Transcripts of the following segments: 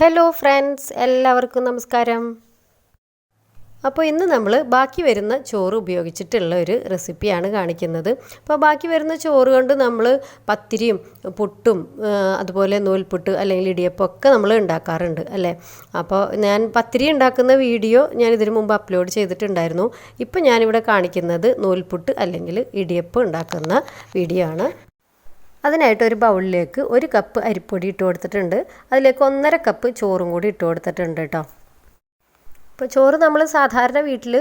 Hello friends എല്ലാവർക്കും നമസ്കാരം. അപ്പോൾ ഇന്ന് നമ്മൾ ബാക്കി വരുന്ന ചോറ് ഉപയോഗിച്ചിട്ടുള്ള ഒരു റെസിപ്പിയാണ് കാണിക്കുന്നത്. അപ്പോൾ ബാക്കി വരുന്ന ചോറ് കൊണ്ട് നമ്മൾ പത്തിരിയും പുട്ടും അതുപോലെ നൂൽപുട്ട് അല്ലെങ്കിൽ ഇടിയപ്പം ഒക്കെ നമ്മൾ ഉണ്ടാക്കാറുണ്ട് അല്ലേ? അപ്പോൾ ഞാൻ പത്തിരി ഉണ്ടാക്കുന്ന വീഡിയോ ഞാൻ ഇതിനു മുമ്പ് അപ്ലോഡ് ചെയ്തിട്ടുണ്ടായിരുന്നു. ഇപ്പോൾ ഞാനിവിടെ കാണിക്കുന്നത് നൂൽപുട്ട് അല്ലെങ്കിൽ ഇടിയപ്പം ഉണ്ടാക്കുന്ന വീഡിയോ ആണ്. അതിനായിട്ട് ഒരു ബൗളിലേക്ക് ഒരു കപ്പ് അരിപ്പൊടി ഇട്ട് കൊടുത്തിട്ടുണ്ട്. അതിലേക്ക് ഒന്നര കപ്പ് ചോറും കൂടി ഇട്ട് കൊടുത്തിട്ടുണ്ട് കേട്ടോ ഇപ്പോൾ ചോറ് നമ്മൾ സാധാരണ വീട്ടിൽ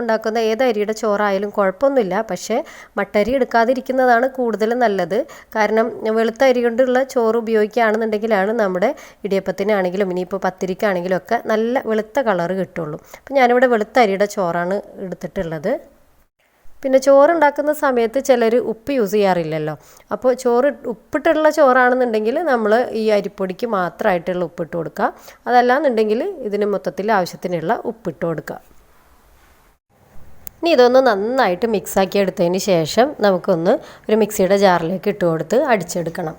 ഉണ്ടാക്കുന്ന ഏത് അരിയുടെ ചോറായാലും കുഴപ്പമൊന്നുമില്ല. പക്ഷേ മട്ടരി എടുക്കാതിരിക്കുന്നതാണ് കൂടുതൽ നല്ലത്. കാരണം വെളുത്ത അരി കൊണ്ടുള്ള ചോറ് ഉപയോഗിക്കുകയാണെന്നുണ്ടെങ്കിലാണ് നമ്മുടെ ഇടിയപ്പത്തിനാണെങ്കിലും ഇനിയിപ്പോൾ പത്തിരിക്കാണെങ്കിലും ഒക്കെ നല്ല വെളുത്ത കളറ് കിട്ടുള്ളൂ. അപ്പോൾ ഞാനിവിടെ വെളുത്ത അരിയുടെ ചോറാണ് എടുത്തിട്ടുള്ളത്. പിന്നെ ചോറുണ്ടാക്കുന്ന സമയത്ത് ചിലർ ഉപ്പ് യൂസ് ചെയ്യാറില്ലല്ലോ. അപ്പോൾ ചോറ് ഉപ്പിട്ടുള്ള ചോറാണെന്നുണ്ടെങ്കിൽ നമ്മൾ ഈ അരിപ്പൊടിക്ക് മാത്രമായിട്ടുള്ള ഉപ്പിട്ട് കൊടുക്കുക. അതല്ലാന്നുണ്ടെങ്കിൽ ഇതിന് മൊത്തത്തിൽ ആവശ്യത്തിനുള്ള ഉപ്പിട്ട് കൊടുക്കുക. ഇനി ഇതൊന്ന് നന്നായിട്ട് മിക്സാക്കി എടുത്തതിന് ശേഷം നമുക്കൊന്ന് ഒരു മിക്സിയുടെ ജാറിലേക്ക് ഇട്ട് കൊടുത്ത് അടിച്ചെടുക്കണം.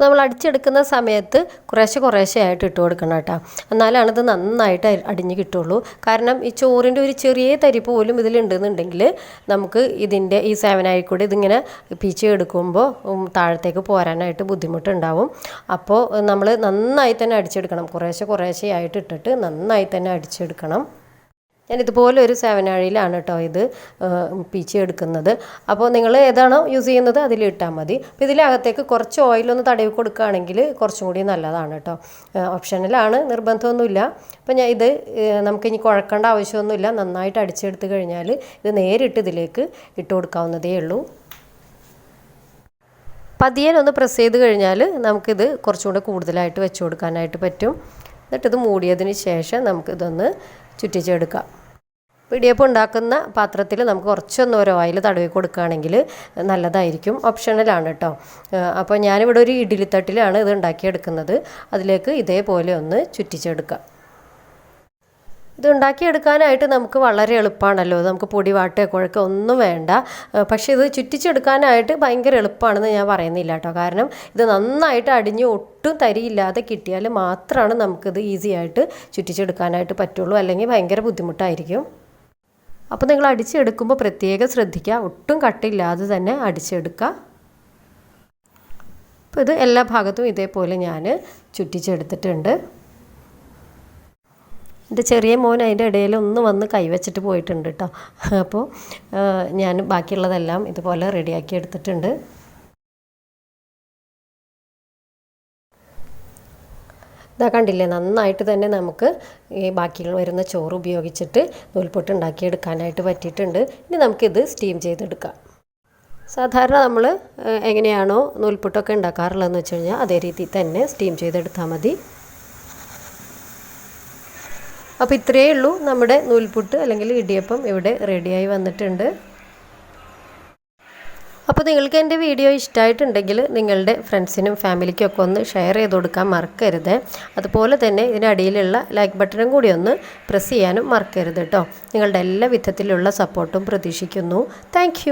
നമ്മൾ അടിച്ചെടുക്കുന്ന സമയത്ത് കുറേശ്ശെ കുറേശ്ശെ ആയിട്ട് ഇട്ട് കൊടുക്കണം കേട്ടോ. എന്നാലാണ് ഇത് നന്നായിട്ട് അടിഞ്ഞു കിട്ടുള്ളൂ. കാരണം ഈ ചോറിന്റെ ഒരു ചെറിയ തരി പോലും ഇതിലുണ്ടെന്നുണ്ടെങ്കിൽ നമുക്ക് ഇതിന്റെ ഈ സേവനായി കൂടി ഇതിങ്ങനെ പീച്ച് എടുക്കുമ്പോൾ താഴത്തേക്ക് പോരാനായിട്ട് ബുദ്ധിമുട്ടുണ്ടാവും. അപ്പോൾ നമ്മൾ നന്നായി തന്നെ അടിച്ചെടുക്കണം. കുറേശ്ശെ കുറേശ്ശെ ആയിട്ട് ഇട്ടിട്ട് നന്നായി തന്നെ അടിച്ചെടുക്കണം. ഞാൻ ഇതുപോലെ ഒരു സെവൻ സെവനാഴിയിലാണ് കേട്ടോ ഇത് പീച്ച് എടുക്കുന്നത്. അപ്പോൾ നിങ്ങൾ ഏതാണോ യൂസ് ചെയ്യുന്നത് അതിൽ ഇട്ടാൽ മതി. അപ്പോൾ ഇതിലകത്തേക്ക് കുറച്ച് ഓയിലൊന്ന് തടവി കൊടുക്കുകയാണെങ്കിൽ കുറച്ചും കൂടി നല്ലതാണ് കേട്ടോ ഓപ്ഷനിലാണ് നിർബന്ധമൊന്നുമില്ല. അപ്പോൾ ഞാൻ ഇത് നമുക്ക് ഇനി കുഴക്കേണ്ട ആവശ്യമൊന്നുമില്ല. നന്നായിട്ട് അടിച്ചെടുത്ത് കഴിഞ്ഞാൽ ഇത് നേരിട്ട് ഇതിലേക്ക് ഇട്ട് കൊടുക്കാവുന്നതേ ഉള്ളൂ. ഒന്ന് പ്രസ് ചെയ്ത് കഴിഞ്ഞാൽ നമുക്കിത് കുറച്ചും കൂടെ കൂടുതലായിട്ട് വെച്ച് കൊടുക്കാനായിട്ട് പറ്റും. എന്നിട്ടിത് മൂടിയതിന് ശേഷം നമുക്കിതൊന്ന് ചുറ്റിച്ചെടുക്കാം ഇടിയപ്പം ഉണ്ടാക്കുന്ന പാത്രത്തിൽ നമുക്ക് കുറച്ചൊന്ന് ഒരു ഓയിൽ തടവി കൊടുക്കുകയാണെങ്കിൽ നല്ലതായിരിക്കും. ഓപ്ഷണലാണ് കേട്ടോ. അപ്പോൾ ഞാനിവിടെ ഒരു ഇഡ്ഡലിത്തട്ടിലാണ് ഇത് ഉണ്ടാക്കിയെടുക്കുന്നത്. അതിലേക്ക് ഇതേപോലെ ഒന്ന് ചുറ്റിച്ചെടുക്കാം ഇത് ഉണ്ടാക്കിയെടുക്കാനായിട്ട് നമുക്ക് വളരെ എളുപ്പമാണല്ലോ. നമുക്ക് പൊടി വാട്ടുക കുഴക്കുക ഒന്നും വേണ്ട. പക്ഷേ ഇത് ചുറ്റിച്ചെടുക്കാനായിട്ട് ഭയങ്കര എളുപ്പമാണെന്ന് ഞാൻ പറയുന്നില്ല കേട്ടോ. കാരണം ഇത് നന്നായിട്ട് അടിഞ്ഞ് ഒട്ടും തരിയില്ലാതെ കിട്ടിയാൽ മാത്രമാണ് നമുക്കിത് ഈസി ആയിട്ട് ചുറ്റിച്ചെടുക്കാനായിട്ട് പറ്റുള്ളൂ. അല്ലെങ്കിൽ ഭയങ്കര ബുദ്ധിമുട്ടായിരിക്കും. അപ്പോൾ നിങ്ങൾ അടിച്ചെടുക്കുമ്പോൾ പ്രത്യേകം ശ്രദ്ധിക്കുക. ഒട്ടും കട്ടില്ലാതെ തന്നെ അടിച്ചെടുക്കുക. അപ്പോൾ ഇത് എല്ലാ ഭാഗത്തും ഇതേപോലെ ഞാൻ ചുറ്റിച്ചെടുത്തിട്ടുണ്ട്. എന്റെ ചെറിയ മോൻ അതിന്റെ ഇടയിൽ ഒന്ന് വന്ന് കൈവച്ചിട്ട് പോയിട്ടുണ്ട് കേട്ടോ അപ്പോൾ ഞാൻ ബാക്കിയുള്ളതെല്ലാം ഇതുപോലെ റെഡിയാക്കി എടുത്തിട്ടുണ്ട്. ഇതാ കണ്ടില്ലേ നന്നായിട്ട് തന്നെ നമുക്ക് ഈ ബാക്കി വരുന്ന ചോറ് ഉപയോഗിച്ചിട്ട് നൂൽപൊട്ട് ഉണ്ടാക്കിയെടുക്കാനായിട്ട് പറ്റിയിട്ടുണ്ട്. ഇനി നമുക്കിത് സ്റ്റീം ചെയ്തെടുക്കാം. സാധാരണ നമ്മൾ എങ്ങനെയാണോ നൂൽപൊട്ടൊക്കെ ഉണ്ടാക്കാറുള്ളതെന്ന് വെച്ച് കഴിഞ്ഞാൽ അതേ രീതിയിൽ തന്നെ സ്റ്റീം ചെയ്തെടുത്താൽ മതി. അപ്പോൾ ഇത്രയേ ഉള്ളൂ നമ്മുടെ നൂൽപുട്ട് അല്ലെങ്കിൽ ഇടിയപ്പം ഇവിടെ റെഡിയായി വന്നിട്ടുണ്ട്. അപ്പോൾ നിങ്ങൾക്ക് എന്റെ വീഡിയോ ഇഷ്ടമായിട്ടുണ്ടെങ്കിൽ നിങ്ങളുടെ ഫ്രണ്ട്സിനും ഫാമിലിക്കും ഒക്കെ ഒന്ന് ഷെയർ ചെയ്ത് കൊടുക്കാൻ മറക്കരുത്. അതുപോലെ തന്നെ ഇതിനടിയിലുള്ള ലൈക്ക് ബട്ടണും കൂടി ഒന്ന് പ്രസ് ചെയ്യാനും മറക്കരുത് കേട്ടോ നിങ്ങളുടെ എല്ലാ വിധത്തിലുള്ള സപ്പോർട്ടും പ്രതീക്ഷിക്കുന്നു. താങ്ക്